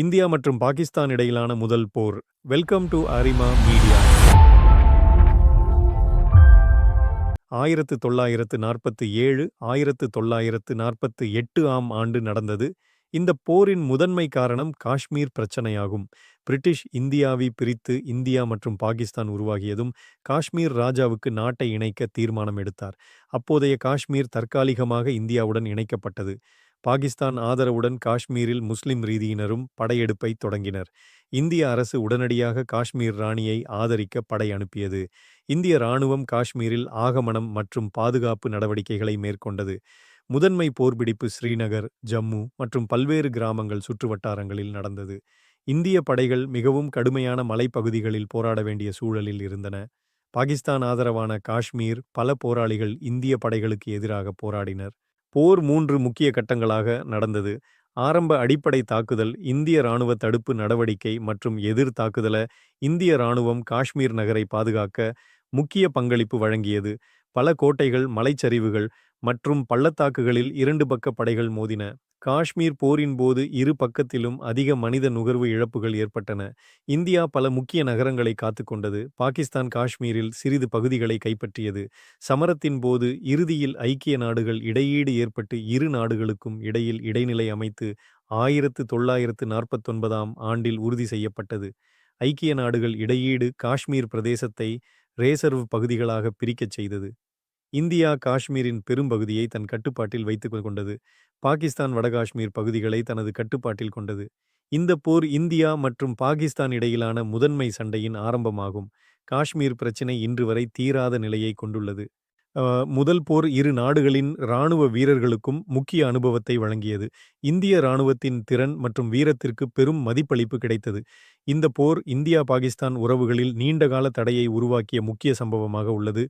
India மற்றும் பாகிஸ்தான் இடையிலான முதல் போர். வெல்கம் டு அரிமா மீடியா ஆயிரத்து தொள்ளாயிரத்து நாற்பத்து ஏழு ஆயிரத்து தொள்ளாயிரத்து நாற்பத்து எட்டு ஆம் ஆண்டு நடந்தது. இந்த போரின் முதன்மை காரணம் காஷ்மீர் பிரச்சனையாகும். பிரிட்டிஷ் இந்தியாவை பிரித்து இந்தியா மற்றும் பாகிஸ்தான் உருவாகியதும் காஷ்மீர் ராஜாவுக்கு நாட்டை இணைக்க தீர்மானம் எடுத்தார். அப்போதைய காஷ்மீர் தற்காலிகமாக இந்தியாவுடன் இணைக்கப்பட்டது. பாகிஸ்தான் ஆதரவுடன் காஷ்மீரில் முஸ்லிம் ரீதியினரும் படையெடுப்பை தொடங்கினர். இந்திய அரசு உடனடியாக காஷ்மீர் ராணியை ஆதரிக்க படை அனுப்பியது. இந்திய இராணுவம் காஷ்மீரில் ஆகமனம் மற்றும் பாதுகாப்பு நடவடிக்கைகளை மேற்கொண்டது. முதன்மை போர்பிடிப்பு ஸ்ரீநகர் ஜம்மு மற்றும் பல்வேறு கிராமங்கள் சுற்றுவட்டாரங்களில் நடந்தது. இந்திய படைகள் மிகவும் கடுமையான மலைப்பகுதிகளில் போராட வேண்டிய சூழலில் இருந்தன. பாகிஸ்தான் ஆதரவான காஷ்மீர் பல போராளிகள் இந்திய படைகளுக்கு எதிராக போராடினர். போர் மூன்று முக்கிய கட்டங்களாக நடந்தது. ஆரம்ப அடிப்படை தாக்குதல் இந்திய இராணுவ தடுப்பு நடவடிக்கை மற்றும் எதிர் தாக்குதல இந்திய இராணுவம் காஷ்மீர் நகரை பாதுகாக்க முக்கிய பங்களிப்பு வழங்கியது. பல கோட்டைகள் மலைச்சரிவுகள் மற்றும் பள்ளத்தாக்குகளில் இரண்டு பக்க படைகள் மோதின. காஷ்மீர் போரின் போது இரு பக்கத்திலும் அதிக மனித நுகர்வு இழப்புகள் ஏற்பட்டன. இந்தியா பல முக்கிய நகரங்களை காத்துக்கொண்டது பாகிஸ்தான் காஷ்மீரில் சிறிது பகுதிகளை கைப்பற்றியது. சமரத்தின் போது இறுதியில் ஐக்கிய நாடுகள் இடையீடு ஏற்பட்டு இரு நாடுகளுக்கும் இடையில் இடைநிலை அமைத்து ஆயிரத்து தொள்ளாயிரத்து நாற்பத்தொன்பதாம் ஆண்டில் உறுதி செய்யப்பட்டது. ஐக்கிய நாடுகள் இடையீடு காஷ்மீர் பிரதேசத்தை ரேசர்வ் பகுதிகளாக பிரிக்கச் செய்தது. இந்தியா காஷ்மீரின் பெரும்பகுதியை தன் கட்டுப்பாட்டில் வைத்துக் கொண்டது. பாகிஸ்தான் வடகாஷ்மீர் பகுதிகளை தனது கட்டுப்பாட்டில் கொண்டது. இந்த போர் இந்தியா மற்றும் பாகிஸ்தான் இடையிலான முதன்மை சண்டையின் ஆரம்பமாகும். காஷ்மீர் பிரச்சினை இன்று வரை தீராத நிலையை கொண்டுள்ளது. முதல் போர் இரு நாடுகளின் இராணுவ வீரர்களுக்கும் முக்கிய அனுபவத்தை வழங்கியது. இந்திய இராணுவத்தின் திறன் மற்றும் வீரத்திற்கு பெரும் மதிப்பளிப்பு கிடைத்தது. இந்த போர் இந்தியா பாகிஸ்தான் உறவுகளில் நீண்டகால தடையை உருவாக்கிய முக்கிய சம்பவமாக உள்ளது.